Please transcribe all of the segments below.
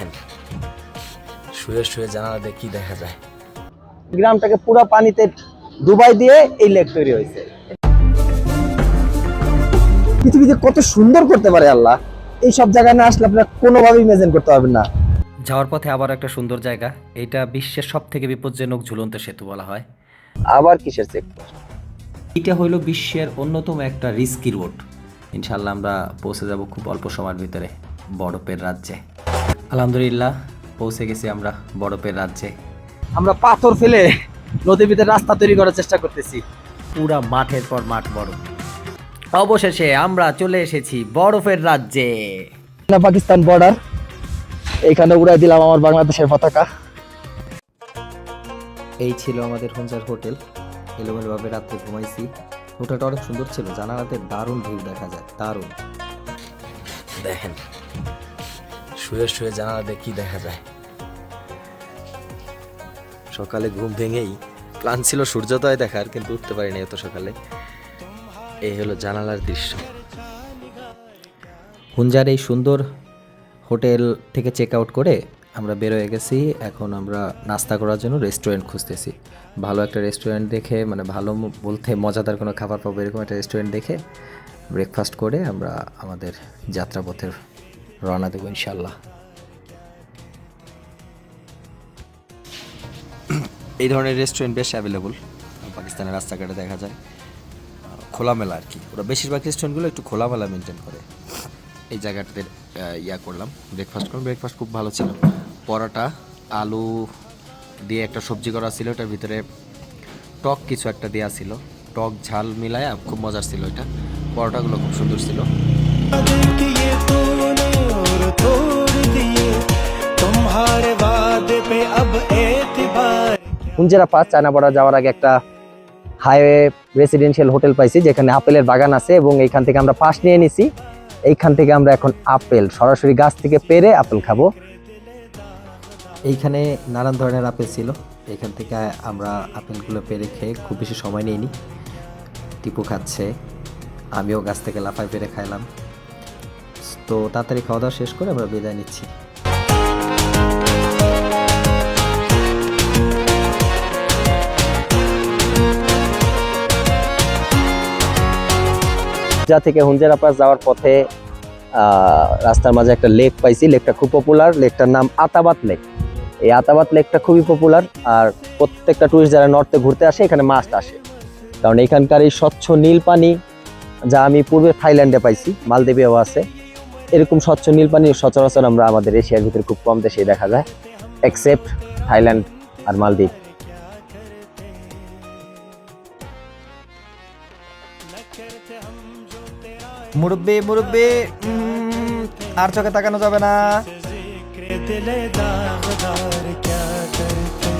দেখেন। শুয়ে শুয়ে জানালা কি দেখা যায়? গ্রামটাকে পুরো পানিতে ডুবাই দিয়ে এই লেক তৈরি হয়েছে। পৃথিবীতে কত সুন্দর করতে পারে আল্লাহ। এই সব জায়গায় না আসলে আপনারা কোনোভাবে ইমাজিন করতে পারবেন না। যাওয়ার পথে আবার একটা সুন্দর জায়গা। এটা বিশ্বের সব থেকে বিপজ্জনক ঝুলন্ত সেতু বলা হয়। আবার কিসের চেক এটা হইল বিশ্বের অন্যতম একটা রিস্কি রোড ইনশাল্লাহ আমরা পৌঁছে যাব খুব অল্প সময়ের ভিতরে বরফের রাজ্যে। আলহামদুলিল্লাহ পৌঁছে গেছি আমরা বরফের রাজ্যে। আমরা পাথর ফেলে নদীর ভিতরে রাস্তা তৈরি করার চেষ্টা করতেছি। পুরা মাঠের পর মাঠ বরফ। অবশেষে আমরা চলে এসেছি বরফের রাজ্যে। পাকিস্তান বর্ডার এখানে উড়াই দিলাম আমার বাংলাদেশের পতাকা। এই ছিল আমাদের হঞ্জার হোটেল। এলোমেলোভাবে রাত্রে ঘুমাইছি। হোটেলটা অনেক সুন্দর ছিল জানালাতে দারুণ ভিউ দেখা যায় দারুণ। দেখেন। শুয়ে শুয়ে জানালা কি দেখা যায়। সকালে ঘুম ভেঙেই প্ল্যান ছিল সূর্যোদয় দেখার, কিন্তু উঠতে পারিনি এত সকালে। এই হলো জানালার দৃশ্য। হুঞ্জার এই সুন্দর হোটেল থেকে চেক আউট করে আমরা বেরোয় গেছি। এখন আমরা নাস্তা করার জন্য রেস্টুরেন্ট খুঁজতেছি। ভালো একটা রেস্টুরেন্ট দেখে মানে ভালো বলতে মজাদার কোনো খাবার পাবো এরকম একটা রেস্টুরেন্ট দেখে ব্রেকফাস্ট করে আমরা আমাদের যাত্রাপথের রওনা দেবো ইনশাল্লাহ এই ধরনের রেস্টুরেন্ট বেশ অ্যাভেলেবল পাকিস্তানের রাস্তাঘাটে দেখা যায়। খোলামেলা আর কি। ওরা বেশিরভাগ রেস্টুরেন্টগুলো একটু খোলামেলা মেনটেন করে। এই জায়গাটাতে ইয়া করলাম ব্রেকফাস্ট করলাম। ব্রেকফাস্ট খুব ভালো ছিল। পরোটা, আলু দিয়ে একটা সবজি করা ছিল, ওটার ভিতরে টক কিছু একটা দেওয়া ছিল। টক ঝাল মিলায় খুব মজার ছিল এটা। পরোটাগুলো খুব সুন্দর ছিল। और तोड़ दिए तुम्हारे वादे पे अब एतबार হুঞ্জেরা পাস চায়না বর্ডার যাওয়ার আগে একটা হাইওয়ে রেসিডেন্সিয়াল হোটেল পাইছি যেখানে আপেলের বাগান আছে এবং এইখান থেকে আমরা পাশ নিয়ে নিছি এইখান থেকে আমরা এখন আপেল সরাসরি গাছ থেকে পেরে আপেল খাবো এইখানে নানান ধরনের আপেল ছিল এখান থেকে আমরা আপেলগুলো পেরে খেয়ে খুব বেশি সময় নিইনি টিপু খাচ্ছে আমিও গাছ থেকে লাফাই পেরে খাইলাম তো তাড়াতাড়ি খাওয়া দাওয়া শেষ করে আমরা বিদায় নিচ্ছি। যা থেকে হুঞ্জেরা পাস যাওয়ার পথে রাস্তার মাঝে একটা লেক পাইছি। লেকটা খুব পপুলার লেকটার নাম আতাবাত লেক এই আতাবাত লেকটা খুবই পপুলার আর প্রত্যেকটা টুরিস্ট যারা নর্থে ঘুরতে আসে, এখানে মাস্ট আসে। কারণ এখানকার এই স্বচ্ছ নীল পানি, যা আমি পূর্বে থাইল্যান্ডে পাইছি, মালদ্বীপেও আছে। এরকম স্বচ্ছ নীল পানি সচরাচর আমরা আমাদের এশিয়ার ভিতরে খুব কম দেশেই দেখা যায় এক্সেপ্ট থাইল্যান্ড আর মালদ্বীপ মুরব্বি মুরব্বি আর চোখে তাকানো যাবে না जिक्र दिले दागदार क्या करते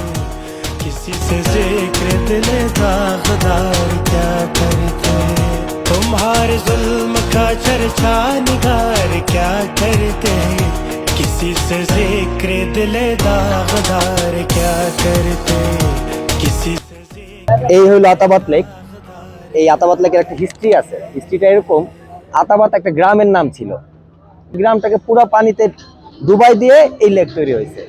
किसी से जिक्र दिले दागदार क्या करते तुम्हारे जुल्म का चर्चा निगार क्या करते किसी से जिक्र दिले दागदार क्या करते किसी से जिक्र এই হলো আতাবাত লেক এই আতাবাত লেকের একটা হিস্ট্রি আছে হিস্ট্রিটা এরকম আতাবাত একটা গ্রামের নাম ছিল গ্রামটাকে পুরো পানিতে ডুবাই দিয়ে এই লেক তৈরি হয়েছে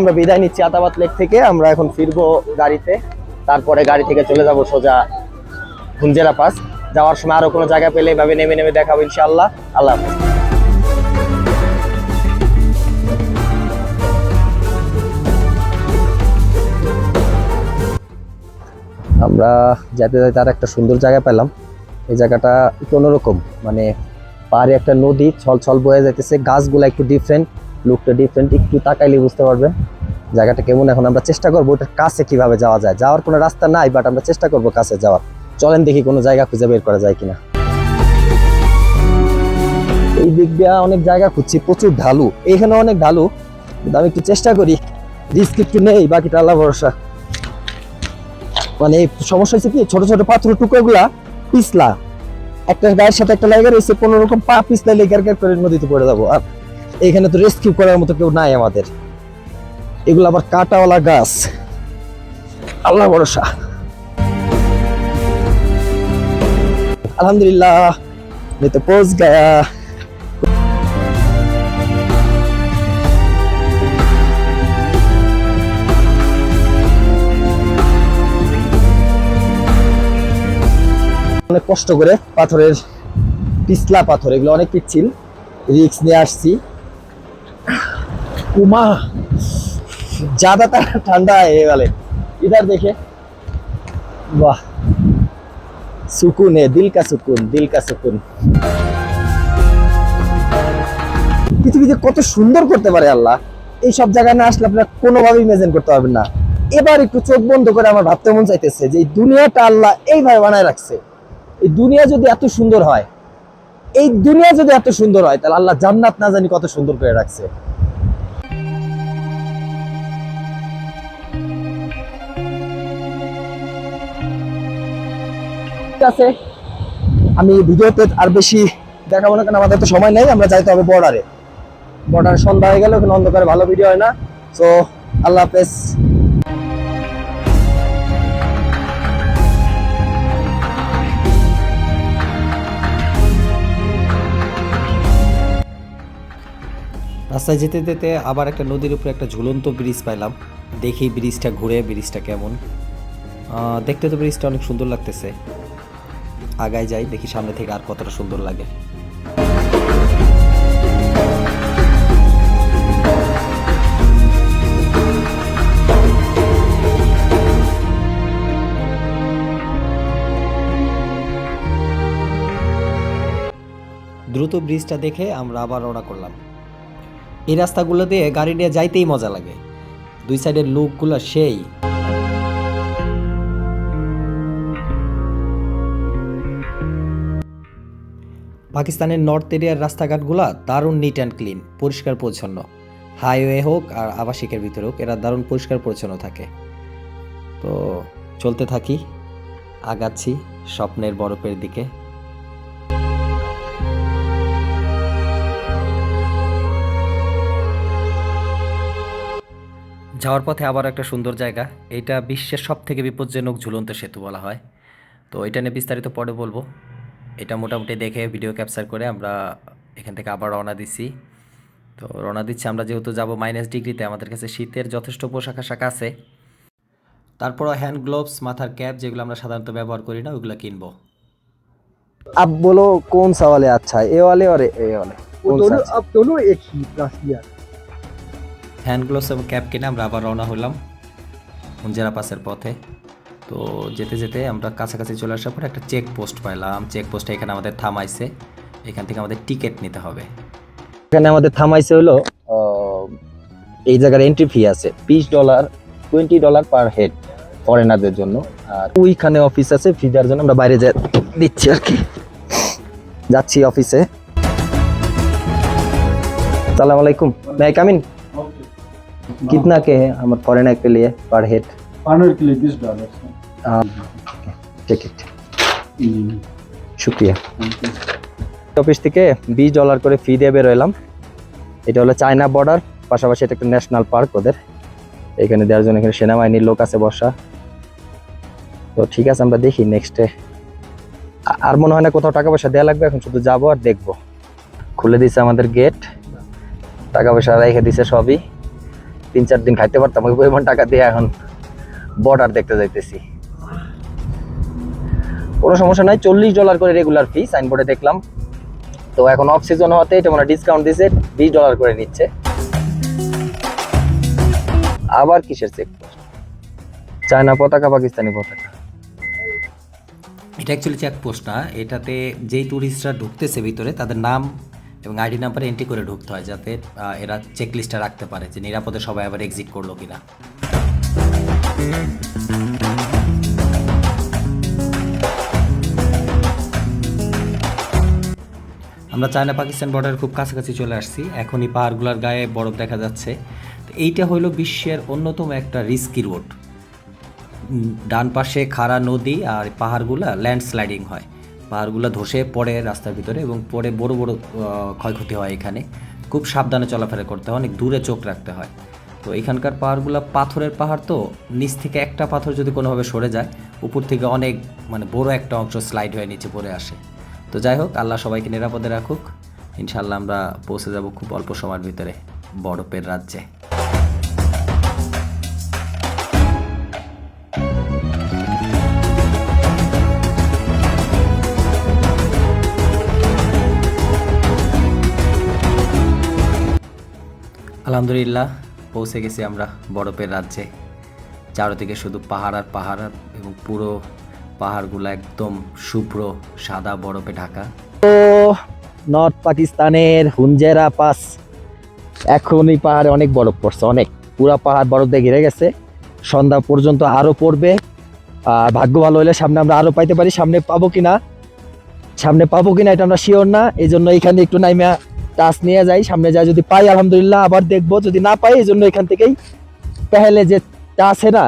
আমরা বিদায় নিচ্ছি আতাবাত লেক থেকে। আমরা এখন ফিরবো গাড়িতে। তারপরে গাড়ি থেকে চলে যাব সোজা হুঞ্জেরা পাস। যাওয়ার সময় আরও কোনো জায়গা পেলে এভাবে নেমে নেমে দেখাবো ইনশাআল্লাহ। আল্লাহ আমরা যেতে যেতে আর একটা সুন্দর জায়গা পেলাম। এই জায়গাটা একটু অন্যরকম। মানে পাহাড়ে একটা নদী ছল ছল বয়ে যাইতেছে। গাছগুলো একটু ডিফারেন্ট লুকটা ডিফারেন্ট একটু তাকাইলে বুঝতে পারবেন জায়গাটা কেমন। এখন আমরা চেষ্টা করব ওটার কাছে কীভাবে যাওয়া যায়। যাওয়ার কোনো রাস্তা নাই বাট আমরা চেষ্টা করব কাছে যাওয়ার। চলেন দেখি কোনো জায়গা খুঁজে বের করা যায় কিনা। এই দিক দিয়ে অনেক জায়গা খুঁজছি, প্রচুর ঢালু। এখানে অনেক ঢালু, কিন্তু আমি একটু চেষ্টা করি। রিস্ক একটু নেই, বাকিটা আল্লাহ ভরসা। মানে সমস্যা হচ্ছে কি, ছোট ছোট পাথরের টুকরোগুলা পিছলা। একটা গায়ের সাথে একটা লেগে রয়েছে, কোনো রকম পা পিছলা লেগার করে নদীতে পড়ে যাব। আর এখানে তো রেস্কিউ করার মতো কেউ নাই আমাদের। এগুলো আবার কাটাওয়ালা গাছ। আল্লাহ ভরসা। আলহামদুলিল্লাহ তো গায়া। অনেক কষ্ট করে পাথরের, পিছলা পাথর, এগুলো অনেক পিচ্ছিল। রিক্স নিয়ে আসছি। উমা ज्यादा ठंडा है ये वाले इधर देखे वाह सुकून है दिल का सुकून दिल का सुकून পৃথিবীতে কত সুন্দর করতে পারে আল্লাহ এই সব জায়গায় না আসলে আপনারা কোনোভাবে ইমাজিন করতে পারবেন না এবার একটু চোখ বন্ধ করে আমার ভাবতে মন চাইতেছে যে এই দুনিয়াটা আল্লাহ এইভাবে বানায় রাখছে এই দুনিয়া যদি এত সুন্দর হয় এই দুনিয়া যদি এত সুন্দর হয় তাহলে আল্লাহ জান্নাত না জানি কত সুন্দর করে রাখছে আছে আমি ভিডিওতে আর বেশি দেখাবো না, কারণ আমাদের তো সময় নেই, আমরা যাইতে হবে বর্ডারে বর্ডার সন্ধ্যা হয়ে গেল ওখানে অন্ধকারে ভালো ভিডিও হয় না। তো আল্লাহ হাফেজ। রাস্তায় যেতে যেতে আবার একটা নদীর উপরে একটা ঝুলন্ত ব্রিজ পাইলাম। দেখি ব্রিজটা ঘুরে ব্রিজটা কেমন। দেখতে তো ব্রিজটা অনেক সুন্দর লাগতেছে। আগায় যাই, দেখি সামনে থেকে আর কতটা সুন্দর লাগে। দ্রুত ব্রিজটা দেখে আমরা আবার রওনা করলাম। এই রাস্তাগুলো দিয়ে গাড়ি নিয়ে যাইতেই মজা লাগে। দুই সাইডের লুকগুলো সেই পাকিস্তানের নর্থ এরিয়ার রাস্তাঘাটগুলো দারুণ নিট অ্যান্ড ক্লিন পরিষ্কার পরিচ্ছন্ন। হাইওয়ে হোক আর আবাসিকের ভিতরে হোক, এরা দারুণ পরিষ্কার পরিচ্ছন্ন থাকে। তো চলতে থাকি, আগাচ্ছি স্বপ্নের বরফের দিকে। যাওয়ার পথে আবার একটা সুন্দর জায়গা এটা বিশ্বের সব থেকে বিপজ্জনক ঝুলন্ত সেতু বলা হয়। তো এটা নিয়ে বিস্তারিত পরে বলব। এটা মোটামুটি দেখে ভিডিও ক্যাপচার করে আমরা এখান থেকে আবার রওনা দিচ্ছি তো রওনা দিচ্ছি আমরা যেহেতু যাব মাইনাস ডিগ্রিতে আমাদের কাছে শীতের যথেষ্ট পোশাক আশাক আছে তারপরও হ্যান্ড গ্লোভস মাথার ক্যাপ যেগুলো আমরা সাধারণত ব্যবহার করি না ওইগুলো কিনবো अब बोलो कौन सा वाले अच्छा है ये वाले और ये वाले कौन सा अच्छा? अब दोनों एक ही प्राइस दिया হ্যান্ড গ্লোভস এবং ক্যাপ কিনে আমরা আবার রওনা হলাম হুঞ্জেরা পাসের পথে তো যেতে যেতে আমরা কাছাকাছি চলে আসার পর একটা চেক পোস্ট পাইলাম চেক পোস্টে এখানে আমাদের থামাইছে এখান থেকে আমাদের টিকিট নিতে হবে এখানে আমাদের থামাইছে হলো আহ, এই জায়গার এন্ট্রি ফি আছে বিশ dollar twenty dollar per head ফরেনারদের জন্য আর ওইখানে অফিস আছে ফি দেওয়ার জন্য আমরা বাইরে যা- দিচ্ছি আর কি যাচ্ছি অফিসে সালাম আলাইকুম मैं कम इन कितना के है हम फॉरेनर के लिए पर हेड पार्टनर के लिए बीस डॉलर ticket শুক্রিয়া। অফিস থেকে বিশ ডলার করে ফি দিয়ে বেরোলাম এটা হলো চায়না বর্ডার পাশাপাশি এটা একটা ন্যাশনাল পার্ক ওদের। এখানে দেওয়ার জন্য এখানে সেনাবাহিনীর লোক আছে বসা তো ঠিক আছে আমরা দেখি নেক্সটে আর মনে হয় না কোথাও টাকা পয়সা দেওয়া লাগবে এখন শুধু যাব আর দেখব। খুলে দিছে আমাদের গেট টাকা পয়সা রেখে দিছে সবই। তিন চার দিন খাইতে পারতাম ওই পরিমাণ টাকা দিয়ে এখন বর্ডার দেখতে যাইতেছি। কোনো সমস্যা নাই, চল্লিশ ডলার করে রেগুলার ফি সাইনবোর্ডে দেখলাম। তো এখন অফ সিজন হতে এটা মানে ডিসকাউন্ট দিছে, বিশ ডলার করে নিচ্ছে। আবার কিসের চেক চায়না পতাকা, পাকিস্তানি পতাকা। এটা অ্যাকচুয়ালি চেক পোস্ট না, এটাতে যেই ট্যুরিস্টরা ঢুকতেছে ভিতরে, তাদের নাম এবং আইডি নাম্বার এন্ট্রি করে ঢুকতে হয় যাতে এরা চেক লিস্টটা রাখতে পারে যে নিরাপদে সবাই আবার এক্সিট করল কিনা। আমরা চায়না পাকিস্তান বর্ডার খুব কাছাকাছি চলে আসছি। এখনই পাহাড়গুলোর গায়ে বরফ দেখা যাচ্ছে। তো এইটা হলো বিশ্বের অন্যতম একটা রিস্কি রোড ডান পাশে খাড়া নদী আর পাহাড়গুলা ল্যান্ডস্লাইডিং হয়। পাহাড়গুলো ধসে পড়ে রাস্তার ভিতরে এবং পরে বড় বড় ক্ষয়ক্ষতি হয় এখানে। খুব সাবধানে চলাফেরা করতে হয়, অনেক দূরে চোখ রাখতে হয়। তো এখানকার পাহাড়গুলো পাথরের পাহাড় তো, নিচ থেকে একটা পাথর যদি কোনোভাবে সরে যায়, উপর থেকে অনেক মানে বড় একটা অংশ স্লাইড হয়ে নিচে পড়ে আসে। তো যাই হোক, আল্লাহ সবাইকে নিরাপদে রাখুক। ইনশাল্লাহ আমরা পৌঁছে যাব খুব অল্প সময়ের ভিতরে বরফের রাজ্যে। আলহামদুলিল্লাহ, পৌঁছে গেছি আমরা বরফের রাজ্যে। চারদিকে শুধু পাহাড় আর পাহাড় এবং পুরো পাহাড়গুলো একদম শুভ্র সাদা বরফে ঢাকা। তো নর্থ পাকিস্তানের হুঞ্জেরা পাস এখন এই পাহাড়ে অনেক বরফ পড়ছে, অনেক। পুরা পাহাড় বরফ দিয়ে ঘিরে গেছে। সন্ধ্যা পর্যন্ত আরও পড়বে। আর ভাগ্য ভালো হলে সামনে আমরা আরও পাইতে পারি, সামনে পাবো কি না সামনে পাবো কি না এটা আমরা শিওর না। এই জন্য এখানে একটু নাইমা টাচ নিয়ে যাই। সামনে যাই যদি পাই, আলহামদুলিল্লাহ আবার দেখব। যদি না পাই এই জন্য এখান থেকেই। পেহেলে যে টাচ হ্যাঁ না?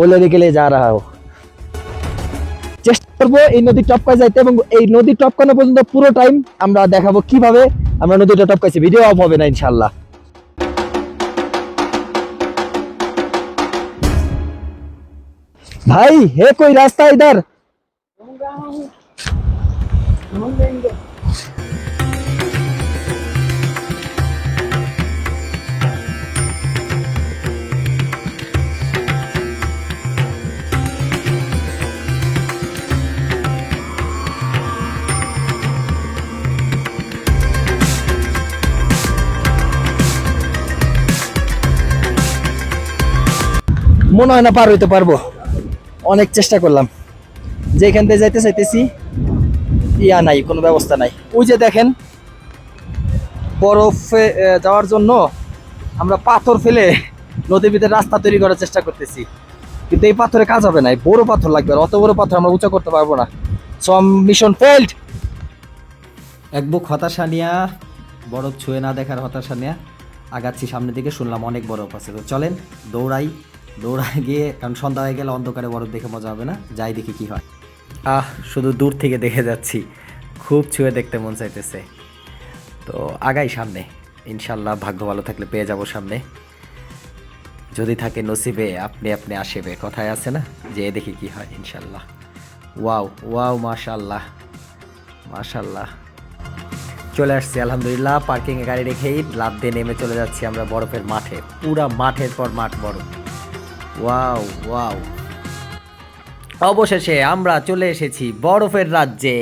ওলে গেলে যা রাহা হোক। করবো এই নদী টপকায় যাইতে এবং এই নদী টপকানো পর্যন্ত পুরো টাইম আমরা দেখাবো কিভাবে আমরা নদীটা টপকাইছি ভিডিও অফ হবে না ইনশাল্লাহ ভাই হে कोई रास्ता इधर মনে হয় না পার হইতে পারব। অনেক চেষ্টা করলাম। যেখান থেকে যাইতে চাইতেছি, ইয়া নাই, কোনো ব্যবস্থা নাই। ওই যে দেখেন, বরফে যাওয়ার জন্য আমরা পাথর ফেলে নদীর ভিতরে রাস্তা তৈরি করার চেষ্টা করতেছি। কিন্তু এই পাথরে কাজ হবে না বড় পাথর লাগবে অত বড় পাথর আমরা উঁচা করতে পারব না। সম মিশন ফেল্ড এক বুক হতাশা নিয়া, বরফ ছুঁয়ে না দেখার হতাশা নিয়া আগাচ্ছি সামনের দিকে, শুনলাম অনেক বরফ আছে। তো চলেন, দৌড়াই। দৌড়াই গিয়ে, কারণ সন্ধ্যা হয়ে গেলে অন্ধকারে বরফ দেখে মজা হবে না। যাই দেখি কি হয়। আহ, শুধু দূর থেকে দেখে যাচ্ছি। খুব ছুঁয়ে দেখতে মন চাইতেছে। তো আগাই সামনে। ইনশাল্লাহ ভাগ্য ভালো থাকলে পেয়ে যাব সামনে। যদি থাকে নসিবে, আপনি আপনি আসিবে। কথায় আছে না? যে দেখি কি হয়, ইনশাল্লাহ। ওয়াও ওয়াও, মাশাল্লাহ। মাশাল্লাহ। চলে আসছি, আলহামদুলিল্লাহ। পার্কিংয়ে গাড়ি রেখেই লাভ দিয়ে নেমে চলে যাচ্ছি আমরা বরফের মাঠে। পুরা মাঠের পর মাঠ বরফ। ওয়াও ওয়াও অবশেষে আমরা চলে এসেছি বরফের রাজ্যে।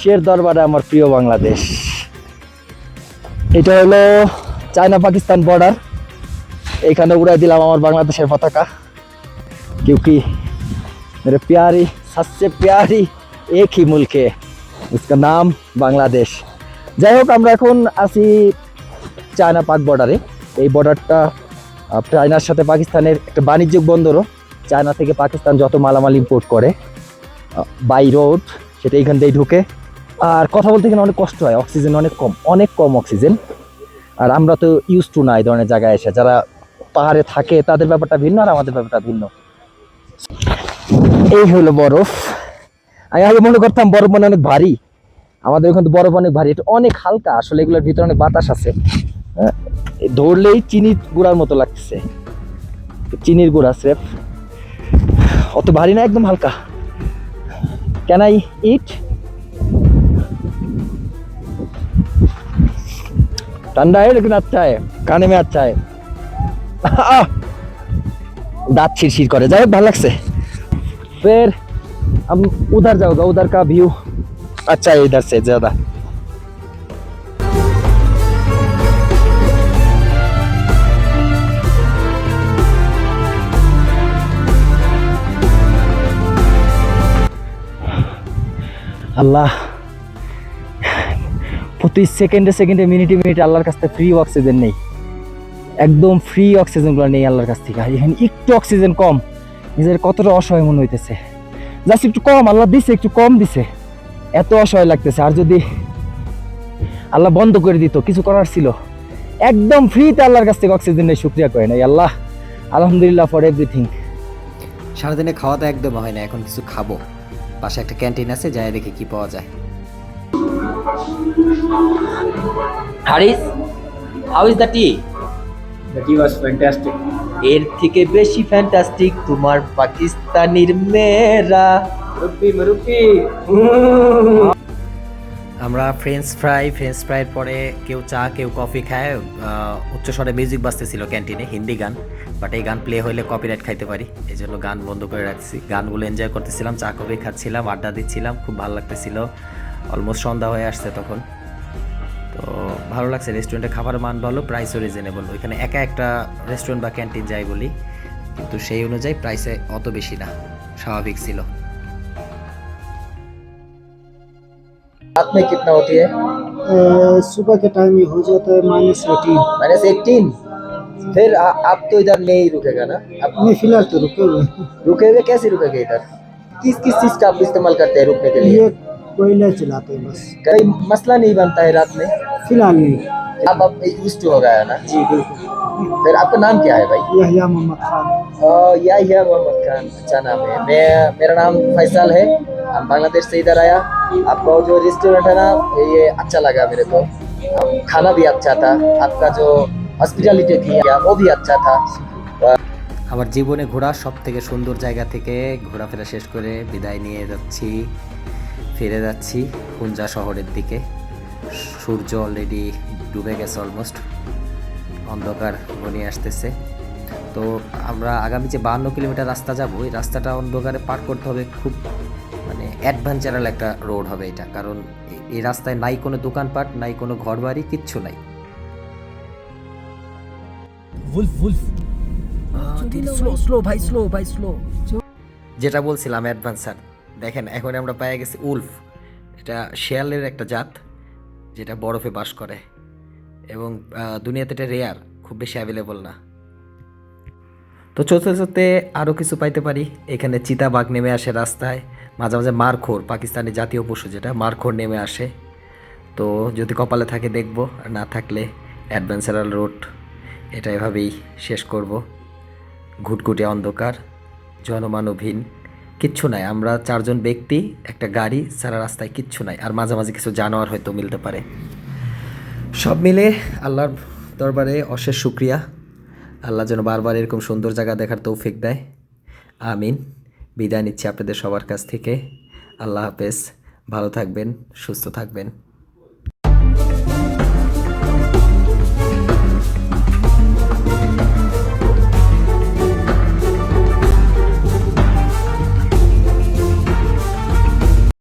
বিশ্বের দরবারে আমার প্রিয় বাংলাদেশ এটা হলো চায়না পাকিস্তান বর্ডার এখানে উড়াই দিলাম আমার বাংলাদেশের পতাকা क्योंकि मेरे प्यारी सबसे प्यारी एक ही मुल्क है उसका नाम বাংলাদেশ যাই হোক আমরা এখন আছি চায়না পাক বর্ডারে এই বর্ডারটা আহ, চায়নার সাথে পাকিস্তানের একটা বাণিজ্যিক বন্দরও চায়না থেকে পাকিস্তান যত মালামাল ইম্পোর্ট করে বাই রোড সেটা এখান দিয়ে ঢুকে আর কথা বলতে গেলে অনেক কষ্ট হয় অক্সিজেন অনেক কম অনেক কম অক্সিজেন আর আমরা তো ইউজ টু না এই ধরনের জায়গায় এসে যারা পাহাড়ে থাকে তাদের ব্যাপারটা ভিন্ন আর আমাদের ব্যাপারটা ভিন্ন। এই হলো বরফ। আমি আগে মনে করতাম বরফ মানে অনেক ভারী। আমাদের ওখানে তো বরফ অনেক ভারী এটা অনেক হালকা আসলে এগুলোর ভিতরে অনেক বাতাস আছে। হ্যাঁ, ধরলেই চিনির গুঁড়ার মতো লাগছে চিনির গুঁড়া স্রেফ। অত ভারী না একদম হালকা। ক্যান আই ইট ठंडा है लेकिन अच्छा है खाने में अच्छा है दाँत छिरछिर करे जाए भलक से फिर हम उधर जाओगे उधर का व्यू अच्छा है इधर से ज़्यादा अल्लाह প্রতি সেকেন্ডে সেকেন্ডে মিনিটে মিনিটে আল্লাহর কাছ থেকে ফ্রি অক্সিজেন নেই। একদম ফ্রি অক্সিজেনগুলো নেই আল্লাহর কাছ থেকে। এখানে একটু অক্সিজেন কম। নিজের কতটা অসহায় মনে হইতেছে। জাস্ট একটু কম, আল্লাহ দিছে, একটু কম দিছে। এত অসহায় লাগতেছে। আর যদি আল্লাহ বন্ধ করে দিত, কিছু করার ছিল। একদম ফ্রিতে আল্লাহর কাছ থেকে অক্সিজেন নেই, শুক্রিয়া করে নাই। আল্লাহ, আলহামদুলিল্লাহ ফর এভরিথিং সারাদিনে খাওয়া তো একদম হয় না, এখন কিছু খাব। পাশে একটা ক্যান্টিন আছে, যাই দেখি কি পাওয়া যায়। Haris how is the tea The tea was fantastic. এর থেকে বেশি ফ্যান্টাস্টিক তোমার পাকিস্তানির মেয়েরা। Marupi, Marupi. আমরা ফ্রেঞ্চ ফ্রাই ফ্রেঞ্চ ফ্রাইয়ের পরে কেউ চা কেউ কফি খায় উচ্চস্বরে মিউজিক বাজতেছিল ক্যান্টিনে হিন্দি গান। বাট এই গান প্লে হলে কপিরাইট খাইতে পারি। এই জন্য গান বন্ধ করে রাখছি। গানগুলো এনজয় করতেছিলাম চা কফি খাচ্ছিলাম আড্ডা দিচ্ছিলাম খুব ভালো লাগতেছিল। অলমোস্ট সন্ধ্যা হয়ে আসছে তখন তো ভালো লাগছে রেস্টুরেন্টের খাবারের মান ভালো প্রাইসও রিজনেবল ওইখানে একা একটা রেস্টুরেন্ট বা ক্যান্টিন যাই বলি কিন্তু সেই অনুযায়ী প্রাইসে অত বেশি না স্বাভাবিক ছিল रात में कितना होती है अ, सुबह के टाइम ही हो जाता है माइनस एटीन माइनस एटीन फिर आ, आप तो इधर नहीं रुकेगा ना आप नहीं फिलहाल तो रुके हुए हैं। रुके हुए कैसे रुकेगा इधर किस किस चीज का आप इस्तेमाल करते हैं रुकने के लिए ये कोयला चलाते हैं बस कहीं मसला नहीं बनता है रात में फिलहाल नहीं अब अब यूज टू हो गया है ना जी बिल्कुल फिर आपका नाम क्या है भाई यहिया मोहम्मद खान और या है मोहम्मद खान अच्छा नाम है मैं मेरा नाम फैसल है हम बांग्लादेश से इधर आया आपका जो रेस्टोरेंट है ना ये अच्छा लगा मेरे को अब खाना भी अच्छा था आपका जो हॉस्पिटलिटी थी वो भी अच्छा था আমার জীবনে ঘোরা সব থেকে সুন্দর জায়গা থেকে ঘোরাফেরা শেষ করে বিদায় নিয়ে যাচ্ছি ফিরে যাচ্ছি হুঞ্জা শহরের দিকে। সূর্য অলরেডি ডুবে গেছে অলমোস্ট অন্ধকার ঘনিয়ে আসতেছে। তো আমরা আগামী যে বান্ন কিলোমিটার রাস্তা যাব এই রাস্তাটা অন্ধকারে পার করতে হবে খুব মানে অ্যাডভেঞ্চারাল একটা রোড হবে এটা। কারণ এই- রাস্তায় নাই কোনো দোকানপাট নাই কোনো ঘরবাড়ি কিচ্ছু নাই। যেটা বলছিলাম অ্যাডভান্সার দেখেন, এখন আমরা পেয়ে গেছি উলফ। এটা শেয়ালের একটা জাত, যেটা বরফে বাস করে। এবং দুনিয়াতে এটা রেয়ার খুব বেশি অ্যাভেলেবল না। তো চলতে চলতে আরও কিছু পাইতে পারি। এখানে চিতাবাঘ নেমে আসে রাস্তায়। মাঝে মাঝে মারখোর, পাকিস্তানি জাতীয় পশু যেটা, মারখোর নেমে আসে। তো যদি কপালে থাকে দেখব, আর না থাকলে অ্যাডভেঞ্চারাল রোড। এটা এভাবেই শেষ করব। ঘুটঘুটে অন্ধকার, জনমানবহীন। কিচ্ছু নাই। আমরা চারজন ব্যক্তি, একটা গাড়ি সারা রাস্তায় কিচ্ছু নাই। আর মাঝামাঝি কিছু জানোয়ার হয়তো মিলতে পারে। সব মিলে আল্লাহর দরবারে অশেষ শুক্রিয়া। আল্লাহ যেন বারবার এরকম সুন্দর জায়গা দেখার তৌফিক দেয়। আমিন। বিদায় নিচ্ছি আপনাদের সবার কাছ থেকে। আল্লাহ হাফেজ। ভালো থাকবেন, সুস্থ থাকবেন।